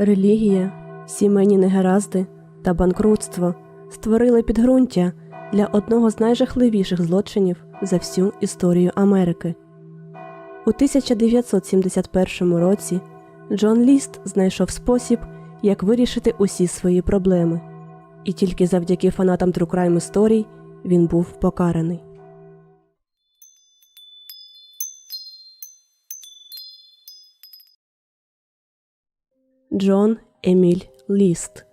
Релігія, сімейні негаразди та банкрутство створили підґрунтя для одного з найжахливіших злочинів за всю історію Америки. У 1971 році Джон Ліст знайшов спосіб, як вирішити усі свої проблеми, і тільки завдяки фанатам True Crime історій він був покараний. Джон Еміль Ліст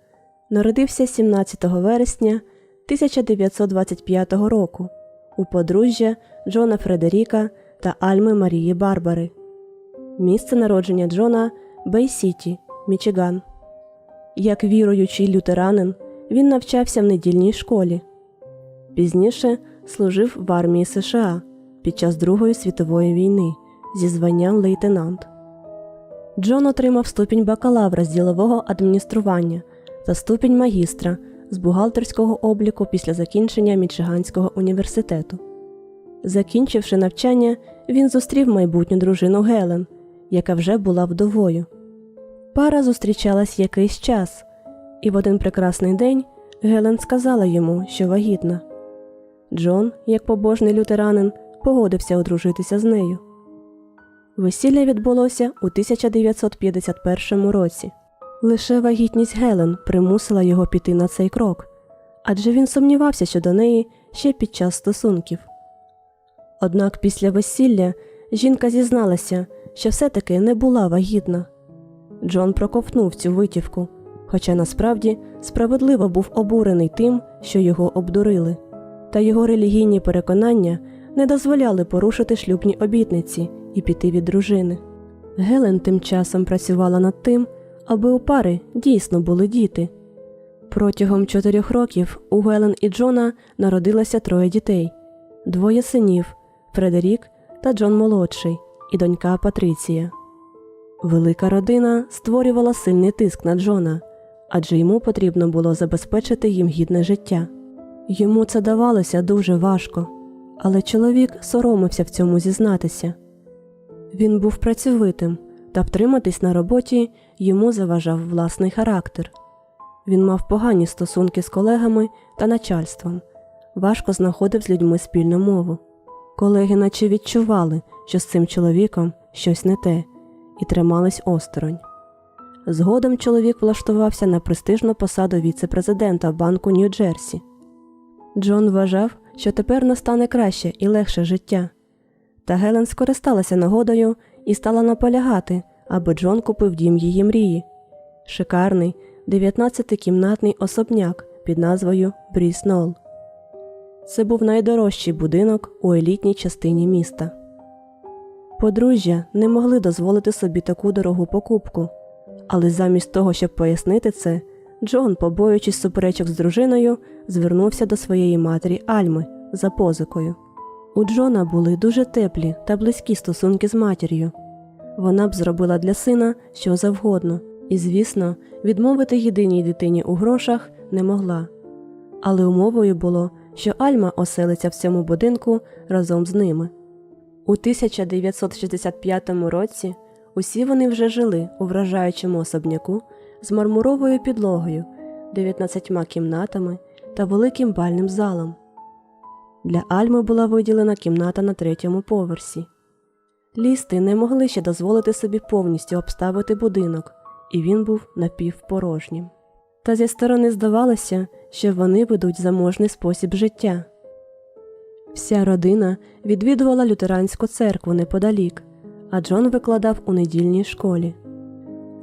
народився 17 вересня 1925 року у подружжя Джона Фредеріка та Альми Марії Барбари. Місце народження Джона Бей-Сіті, Мічиган. Як віруючий лютеранин, він навчався в недільній школі. Пізніше служив в армії США під час Другої світової війни зі званням лейтенант. Джон отримав ступінь бакалавра з ділового адміністрування та ступінь магістра з бухгалтерського обліку після закінчення Мічиганського університету. Закінчивши навчання, він зустрів майбутню дружину Гелен, яка вже була вдовою. Пара зустрічалась якийсь час, і в один прекрасний день Гелен сказала йому, що вагітна. Джон, як побожний лютеранин, погодився одружитися з нею. Весілля відбулося у 1951 році. Лише вагітність Гелен примусила його піти на цей крок, адже він сумнівався щодо неї ще під час стосунків. Однак після весілля жінка зізналася, що все-таки не була вагітна. Джон проковтнув цю витівку, хоча насправді справедливо був обурений тим, що його обдурили, та його релігійні переконання не дозволяли порушити шлюбні обітниці і піти від дружини. Гелен тим часом працювала над тим, аби у пари дійсно були діти. Протягом чотирьох років у Гелен і Джона народилося троє дітей: двоє синів Фредерік та Джон молодший, і донька Патриція. Велика родина створювала сильний тиск на Джона, адже йому потрібно було забезпечити їм гідне життя. Йому це давалося дуже важко, але чоловік соромився в цьому зізнатися. Він був працьовитим, та втриматись на роботі йому заважав власний характер. Він мав погані стосунки з колегами та начальством, важко знаходив з людьми спільну мову. Колеги наче відчували, що з цим чоловіком щось не те, і тримались осторонь. Згодом чоловік влаштувався на престижну посаду віце-президента банку Нью-Джерсі. Джон вважав, що тепер настане краще і легше життя. Та Гелен скористалася нагодою і стала наполягати, аби Джон купив дім її мрії шикарний 19-кімнатний особняк під назвою Бріснол. Це був найдорожчий будинок у елітній частині міста. Подружжя не могли дозволити собі таку дорогу покупку, але замість того, щоб пояснити це, Джон, побоюючись суперечок з дружиною, звернувся до своєї матері Альми за позикою. У Джона були дуже теплі та близькі стосунки з матір'ю. Вона б зробила для сина що завгодно, і, звісно, відмовити єдиній дитині у грошах не могла. Але умовою було, що Альма оселиться в цьому будинку разом з ними. У 1965 році усі вони вже жили у вражаючому особняку з мармуровою підлогою, 19 кімнатами та великим бальним залом. Для Альми була виділена кімната на третьому поверсі. Лісти не могли ще дозволити собі повністю обставити будинок, і він був напівпорожнім. Та зі сторони здавалося, що вони ведуть заможний спосіб життя. Вся родина відвідувала лютеранську церкву неподалік, а Джон викладав у недільній школі.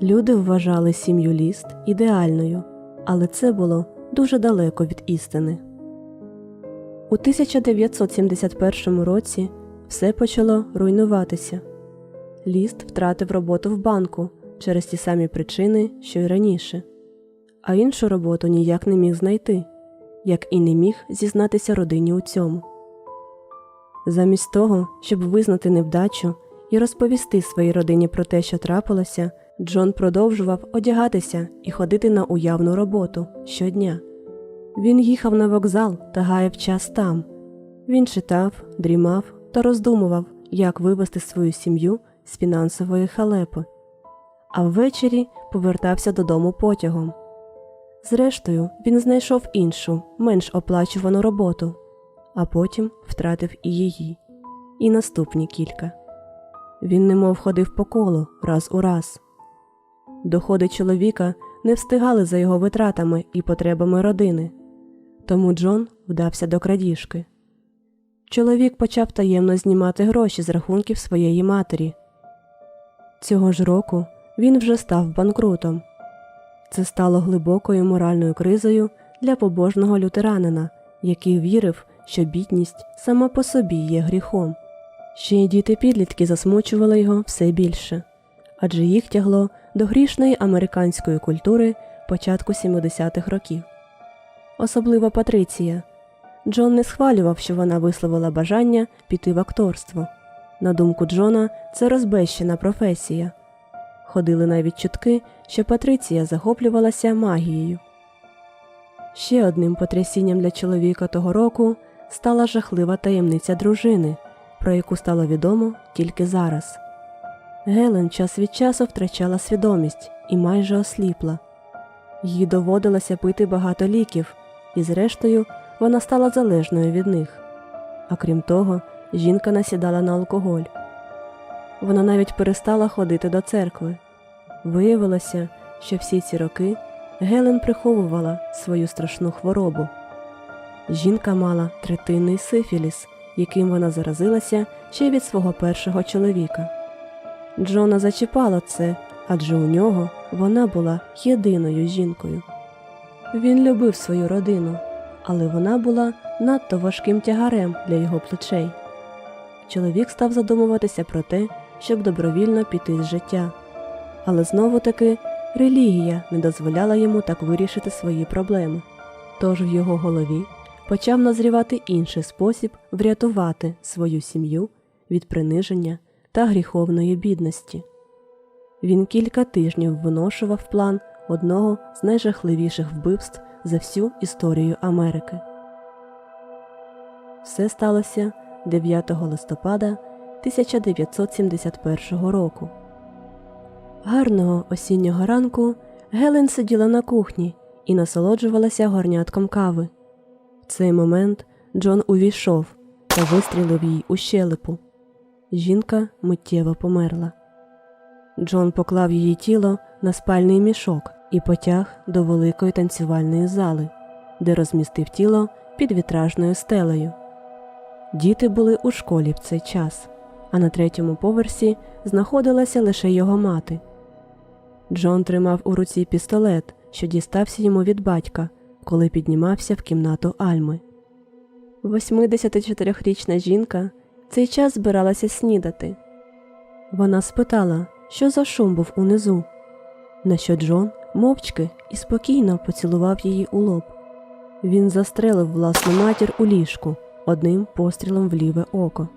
Люди вважали сім'ю ліст ідеальною, але це було дуже далеко від істини. У 1971 році все почало руйнуватися. Ліст втратив роботу в банку через ті самі причини, що й раніше, а іншу роботу ніяк не міг знайти, як і не міг зізнатися родині у цьому. Замість того, щоб визнати невдачу і розповісти своїй родині про те, що трапилося, Джон продовжував одягатися і ходити на уявну роботу щодня. Він їхав на вокзал та гаяв час там. Він читав, дрімав та роздумував, як вивести свою сім'ю з фінансової халепи. а ввечері повертався додому потягом. Зрештою, він знайшов іншу, менш оплачувану роботу, а потім втратив і її, і наступні кілька. Він немов ходив по колу раз у раз. Доходи чоловіка не встигали за його витратами і потребами родини, тому Джон вдався до крадіжки. Чоловік почав таємно знімати гроші з рахунків своєї матері. Цього ж року він вже став банкрутом. Це стало глибокою моральною кризою для побожного лютеранина, який вірив, що бідність сама по собі є гріхом. Ще й діти підлітки засмучували його все більше, адже їх тягло до грішної американської культури початку 70-х років. Особливо Патриція. Джон не схвалював, що вона висловила бажання піти в акторство. На думку Джона, це розбещена професія. Ходили навіть чутки, що Патриція захоплювалася магією. Ще одним потрясінням для чоловіка того року стала жахлива таємниця дружини, про яку стало відомо тільки зараз. Гелен час від часу втрачала свідомість і майже осліпла. Їй доводилося пити багато ліків, і, зрештою, вона стала залежною від них. А крім того, жінка насідала на алкоголь. Вона навіть перестала ходити до церкви. Виявилося, що всі ці роки Гелен приховувала свою страшну хворобу. Жінка мала третинний сифіліс, яким вона заразилася ще від свого першого чоловіка. Джона зачіпало це, адже у нього вона була єдиною жінкою. Він любив свою родину, але вона була надто важким тягарем для його плечей. Чоловік став задумуватися про те, щоб добровільно піти з життя. Але знову таки релігія не дозволяла йому так вирішити свої проблеми. Тож в його голові почав назрівати інший спосіб врятувати свою сім'ю від приниження та гріховної бідності. Він кілька тижнів виношував план одного з найжахливіших вбивств за всю історію Америки. Все сталося 9 листопада 1971 року. Гарного осіннього ранку Гелен сиділа на кухні і насолоджувалася горнятком кави. В цей момент Джон увійшов та вистрілив їй у щелепу. Жінка миттєво померла. Джон поклав її тіло на спальний мішок і потяг до великої танцювальної зали, де розмістив тіло під вітражною стелею. Діти були у школі в цей час, а на третьому поверсі знаходилася лише його мати. Джон тримав у руці пістолет, що дістався йому від батька, коли піднімався в кімнату Альми. 84-річна жінка цей час збиралася снідати. Вона спитала, що за шум був унизу, на що Джон мовчки і спокійно поцілував її у лоб. Він застрелив власну матір у ліжку одним пострілом в ліве око.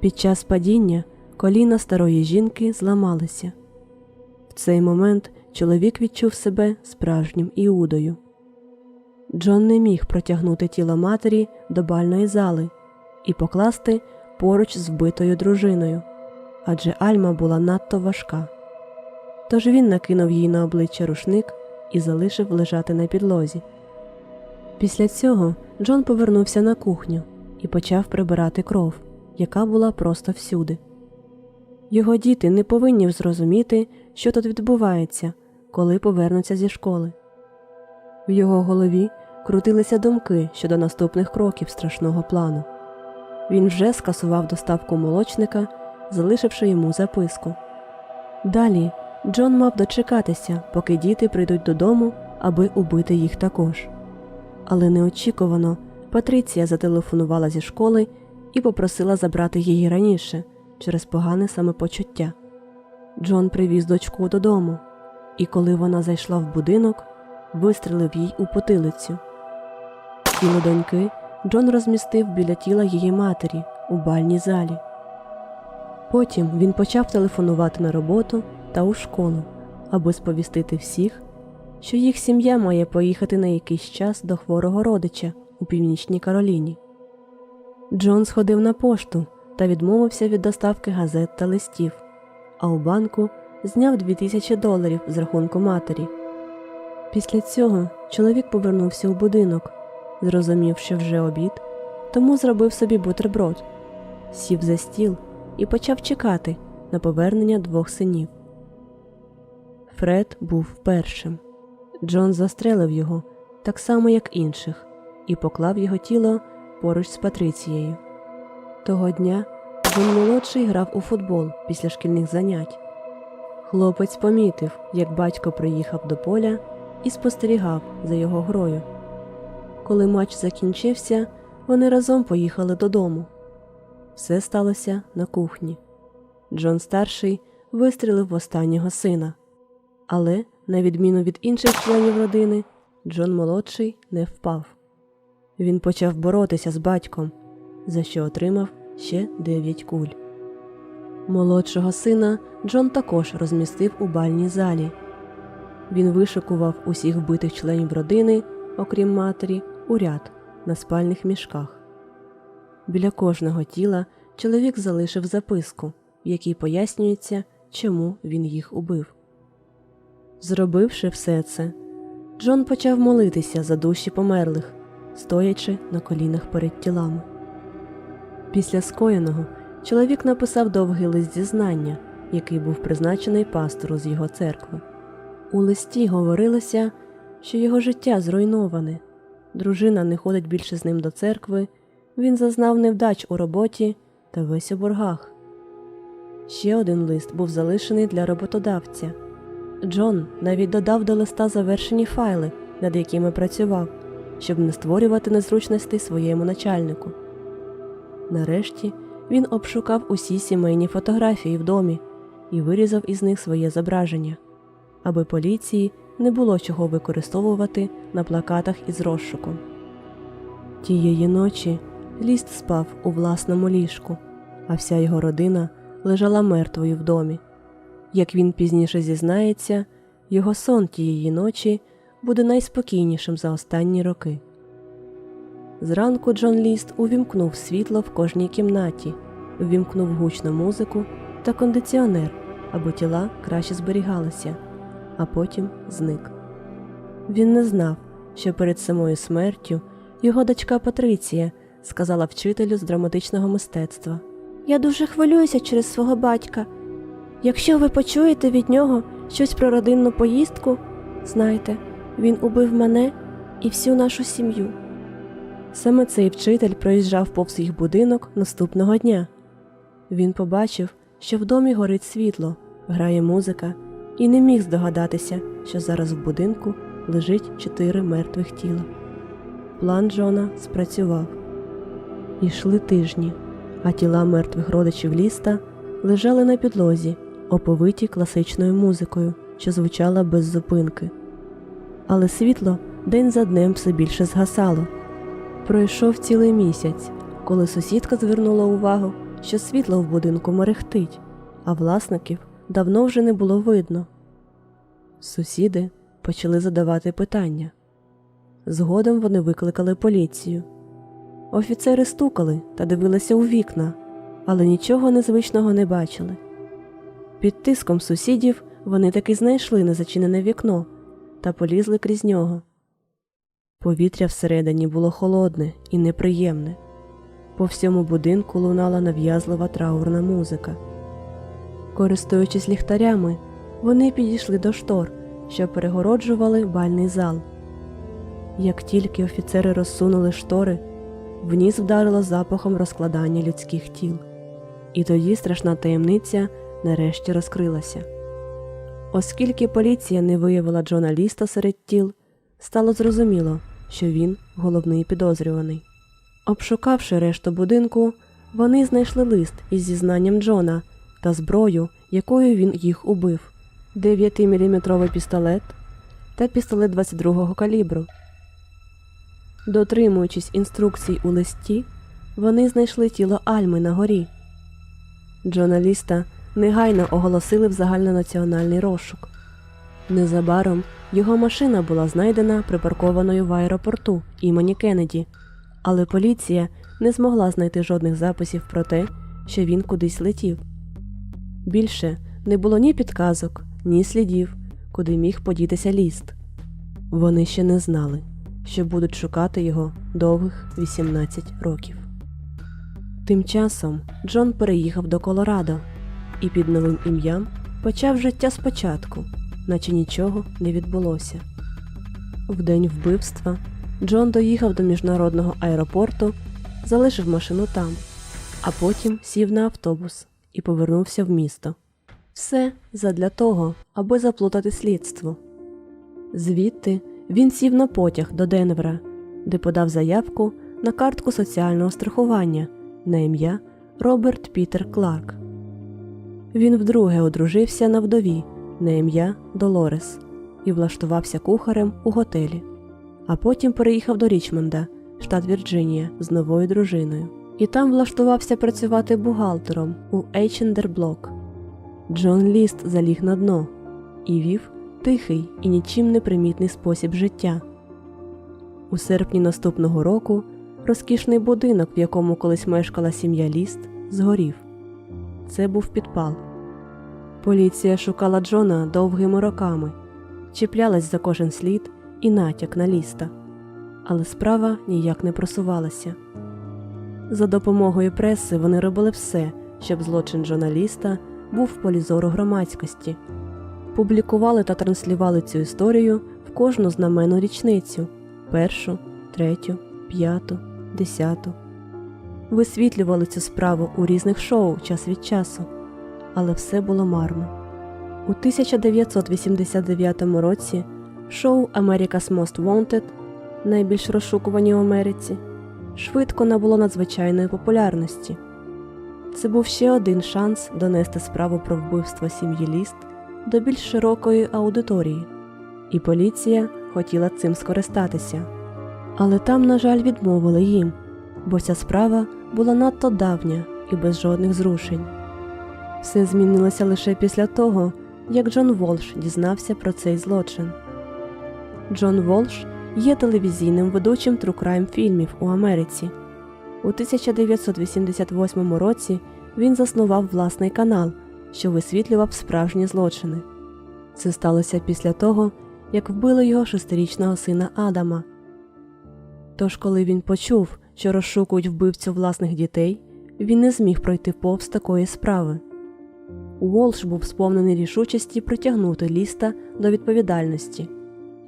Під час падіння коліна старої жінки зламалися. В цей момент чоловік відчув себе справжнім іудою. Джон не міг протягнути тіло матері до бальної зали і покласти поруч з вбитою дружиною, адже Альма була надто важка. Тож він накинув їй на обличчя рушник і залишив лежати на підлозі. Після цього Джон повернувся на кухню і почав прибирати кров, яка була просто всюди. Його діти не повинні зрозуміти, що тут відбувається, коли повернуться зі школи. В його голові крутилися думки щодо наступних кроків страшного плану. Він вже скасував доставку молочника, залишивши йому записку. Далі Джон мав дочекатися, поки діти прийдуть додому, аби убити їх також. Але неочікувано Патриція зателефонувала зі школи і попросила забрати її раніше через погане самопочуття. Джон привіз дочку додому, і коли вона зайшла в будинок, вистрелив їй у потилицю. Тіло доньки Джон розмістив біля тіла її матері у бальній залі. Потім він почав телефонувати на роботу та у школу, аби сповістити всіх, що їх сім'я має поїхати на якийсь час до хворого родича у північній Кароліні. Джон сходив на пошту та відмовився від доставки газет та листів, а у банку зняв 2000 доларів з рахунку матері. Після цього чоловік повернувся у будинок, зрозумів, що вже обід, тому зробив собі бутерброд, сів за стіл і почав чекати на повернення двох синів. Фред був першим. Джон застрелив його так само, як інших, і поклав його тіло поруч з Патрицією. Того дня Джон молодший грав у футбол після шкільних занять. Хлопець помітив, як батько приїхав до поля і спостерігав за його грою. Коли матч закінчився, вони разом поїхали додому. Все сталося на кухні. Джон старший вистрілив в останнього сина. Але, на відміну від інших членів родини, Джон молодший не впав. Він почав боротися з батьком, за що отримав ще дев'ять куль. Молодшого сина Джон також розмістив у бальній залі. Він вишикував усіх вбитих членів родини, окрім матері, у ряд на спальних мішках. Біля кожного тіла чоловік залишив записку, в якій пояснюється, чому він їх убив. Зробивши все це, Джон почав молитися за душі померлих, стоячи на колінах перед тілами. Після скоєного чоловік написав довгий лист зізнання, який був призначений пастору з його церкви. У листі говорилося, що його життя зруйноване, дружина не ходить більше з ним до церкви, він зазнав невдач у роботі та весь у боргах. Ще один лист був залишений для роботодавця. Джон навіть додав до листа завершені файли, над якими працював, щоб не створювати незручностей своєму начальнику. Нарешті він обшукав усі сімейні фотографії в домі і вирізав із них своє зображення, аби поліції не було чого використовувати на плакатах із розшуком. Тієї ночі ліст спав у власному ліжку, а вся його родина лежала мертвою в домі. Як він пізніше зізнається, його сон тієї ночі буде найспокійнішим за останні роки. Зранку Джон Ліст увімкнув світло в кожній кімнаті, увімкнув гучну музику та кондиціонер, аби тіла краще зберігалися, а потім зник. Він не знав, що перед самою смертю його дочка Патриція сказала вчителю з драматичного мистецтва: Я дуже хвилююся через свого батька. Якщо ви почуєте від нього щось про родинну поїздку, знайте, він убив мене і всю нашу сім'ю. Саме цей вчитель проїжджав повз їх будинок наступного дня. Він побачив, що в домі горить світло, грає музика, і не міг здогадатися, що зараз в будинку лежить чотири мертвих тіла. План Джона спрацював. Ішли тижні, а тіла мертвих родичів ліста лежали на підлозі, оповиті класичною музикою, що звучала без зупинки. Але світло день за днем все більше згасало. Пройшов цілий місяць, коли сусідка звернула увагу, що світло в будинку мерехтить, а власників давно вже не було видно. Сусіди почали задавати питання. Згодом вони викликали поліцію. Офіцери стукали та дивилися у вікна, але нічого незвичного не бачили. Під тиском сусідів вони таки знайшли незачинене вікно та полізли крізь нього. Повітря всередині було холодне і неприємне. По всьому будинку лунала нав'язлива траурна музика. Користуючись ліхтарями, вони підійшли до штор, що перегороджували бальний зал. Як тільки офіцери розсунули штори, в ніс вдарило запахом розкладання людських тіл, і тоді страшна таємниця нарешті розкрилася. Оскільки поліція не виявила Джона Ліста серед тіл, стало зрозуміло, що він головний підозрюваний. Обшукавши решту будинку, вони знайшли лист із зізнанням Джона та зброю, якою він їх убив 9-мм пістолет та пістолет 22-го калібру. Дотримуючись інструкцій у листі, вони знайшли тіло Альми на горі. Джона Ліста негайно оголосили в загальнонаціональний розшук. Незабаром його машина була знайдена припаркованою в аеропорту імені Кеннеді, але поліція не змогла знайти жодних записів про те, що він кудись летів. Більше не було ні підказок, ні слідів, куди міг подітися ліст. Вони ще не знали, що будуть шукати його довгих 18 років. Тим часом Джон переїхав до Колорадо і під новим ім'ям почав життя спочатку, наче нічого не відбулося. В день вбивства Джон доїхав до міжнародного аеропорту, залишив машину там, а потім сів на автобус і повернувся в місто. Все задля того, аби заплутати слідство. Звідти він сів на потяг до Денвера, де подав заявку на картку соціального страхування на ім'я Роберт Пітер Кларк. Він вдруге одружився на вдові на ім'я Долорес і влаштувався кухарем у готелі, а потім переїхав до Річмонда, штат Вірджинія, з новою дружиною, і там влаштувався працювати бухгалтером у Block. Джон Ліст заліг на дно і вів тихий і нічим не примітний спосіб життя. У серпні наступного року розкішний будинок, в якому колись мешкала сім'я Ліст, згорів. Це був підпал. Поліція шукала Джона довгими роками, чіплялась за кожен слід і натяк на ліста, але справа ніяк не просувалася. За допомогою преси вони робили все, щоб злочин Джона Ліста був в полі зору громадськості, публікували та транслювали цю історію в кожну знамену річницю першу, третю, п'яту, десяту. Висвітлювали цю справу у різних шоу час від часу, але все було марно. У 1989 році шоу America's Most Wanted, найбільш розшукувані в Америці, швидко набуло надзвичайної популярності. Це був ще один шанс донести справу про вбивство сім'ї Ліст до більш широкої аудиторії, і поліція хотіла цим скористатися. Але там, на жаль, відмовили їм, бо ця справа була надто давня і без жодних зрушень. Все змінилося лише після того, як Джон Волш дізнався про цей злочин. Джон Волш є телевізійним ведучим Crime фільмів у Америці. У 1988 році він заснував власний канал, що висвітлював справжні злочини. Це сталося після того, як вбили його шестирічного сина Адама. Тож, коли він почув, що розшукують вбивцю власних дітей, він не зміг пройти повз такої справи. Уолш був сповнений рішучості притягнути ліста до відповідальності,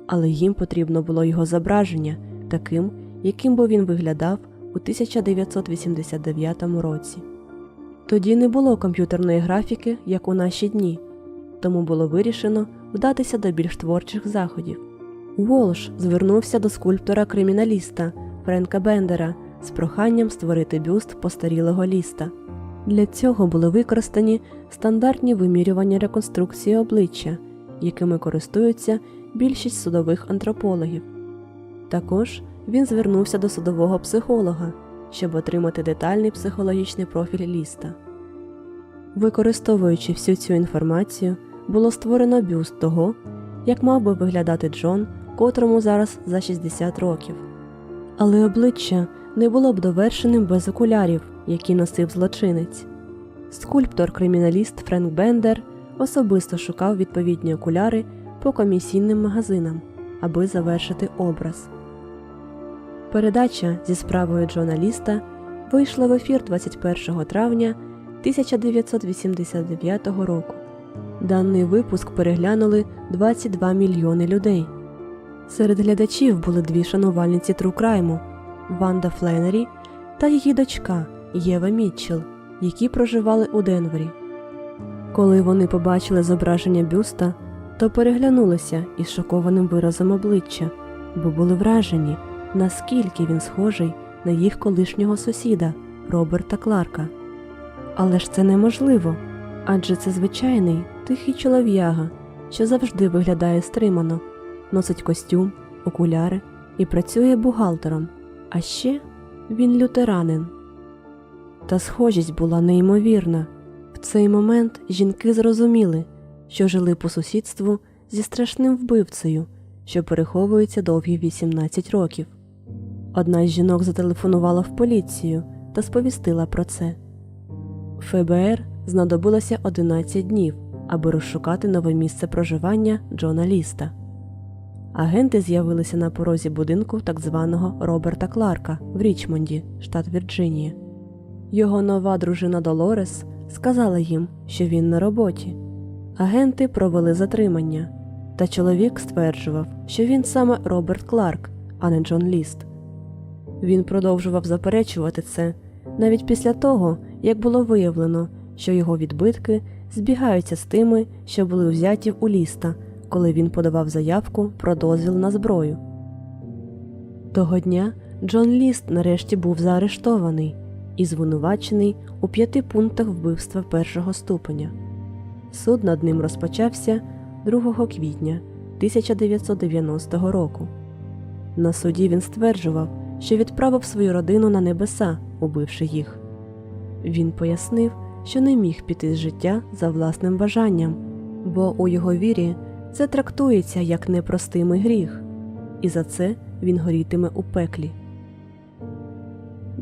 але їм потрібно було його зображення таким, яким би він виглядав у 1989 році. Тоді не було комп'ютерної графіки, як у наші дні, тому було вирішено вдатися до більш творчих заходів. Волш звернувся до скульптора-криміналіста Френка Бендера з проханням створити бюст постарілого ліста. Для цього були використані стандартні вимірювання реконструкції обличчя, якими користуються більшість судових антропологів. Також він звернувся до судового психолога, щоб отримати детальний психологічний профіль ліста. Використовуючи всю цю інформацію, було створено бюст того, як мав би виглядати Джон, котрому зараз за 60 років. Але обличчя не було б довершеним без окулярів, які носив злочинець. Скульптор-криміналіст Френк Бендер особисто шукав відповідні окуляри по комісійним магазинам, аби завершити образ. Передача зі справою Джона Ліста вийшла в ефір 21 травня 1989 року. Даний випуск переглянули 22 мільйони людей. Серед глядачів були дві шанувальниці Трукрайму Ванда Фленері та її дочка Єва Мітчелл, які проживали у Денвері. Коли вони побачили зображення бюста, то переглянулися із шокованим виразом обличчя, бо були вражені, наскільки він схожий на їх колишнього сусіда Роберта Кларка. Але ж це неможливо, адже це звичайний тихий чолов'яга, що завжди виглядає стримано, носить костюм, окуляри і працює бухгалтером. А ще він лютеранин. Та схожість була неймовірна. В цей момент жінки зрозуміли, що жили по сусідству зі страшним вбивцею, що переховується довгі 18 років. Одна з жінок зателефонувала в поліцію та сповістила про це. ФБР знадобилося 11 днів, аби розшукати нове місце проживання Джона Ліста. Агенти з'явилися на порозі будинку так званого Роберта Кларка в Річмонді, штат Вірджинія. Його нова дружина Долорес сказала їм, що він на роботі. Агенти провели затримання, та чоловік стверджував, що він саме Роберт Кларк, а не Джон Ліст. Він продовжував заперечувати це навіть після того, як було виявлено, що його відбитки збігаються з тими, що були взяті у ліста, коли він подавав заявку про дозвіл на зброю. Того дня Джон Ліст нарешті був заарештований і звинувачений у п'яти пунктах вбивства першого ступеня. Суд над ним розпочався 2 квітня 1990 року. На суді він стверджував, що відправив свою родину на небеса, убивши їх. Він пояснив, що не міг піти з життя за власним бажанням, бо у його вірі це трактується як непростимий гріх, і за це він горітиме у пеклі.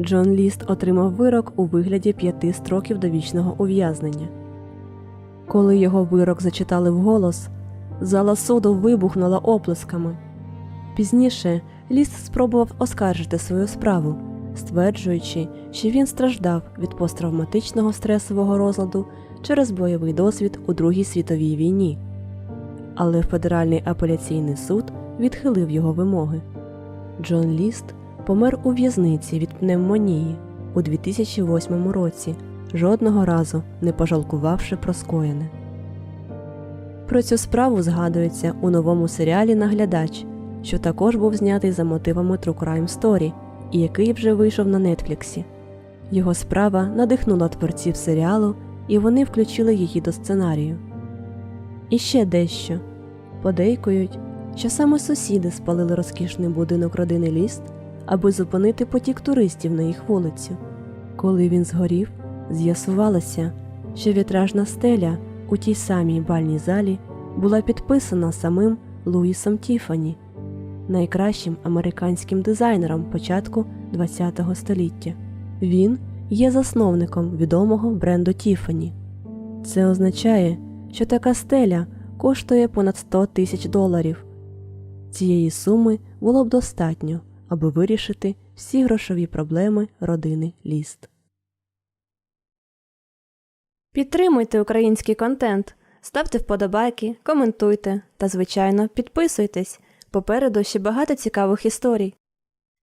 Джон Ліст отримав вирок у вигляді п'яти строків довічного ув'язнення. Коли його вирок зачитали вголос, зала суду вибухнула оплесками. Пізніше Ліст спробував оскаржити свою справу, стверджуючи, що він страждав від посттравматичного стресового розладу через бойовий досвід у Другій світовій війні. Але Федеральний апеляційний суд відхилив його вимоги. Джон Ліст помер у в'язниці від пневмонії у 2008 році, жодного разу не пожалкувавши про скоєне. Про цю справу згадується у новому серіалі Наглядач, що також був знятий за мотивами True Crime Story і який вже вийшов на Нетфліксі. Його справа надихнула творців серіалу, і вони включили її до сценарію. І ще дещо подейкують, що саме сусіди спалили розкішний будинок родини Ліст, аби зупинити потік туристів на їх вулицю. Коли він згорів, з'ясувалося, що вітражна стеля у тій самій бальній залі була підписана самим Луїсом Тіфані, найкращим американським дизайнером початку ХХ століття. Він є засновником відомого бренду Тіфані. Це означає, що така стеля коштує понад 100 тисяч доларів. Цієї суми було б достатньо, аби вирішити всі грошові проблеми родини Ліст. Підтримуйте український контент, ставте вподобайки, коментуйте та, звичайно, підписуйтесь. Попереду ще багато цікавих історій.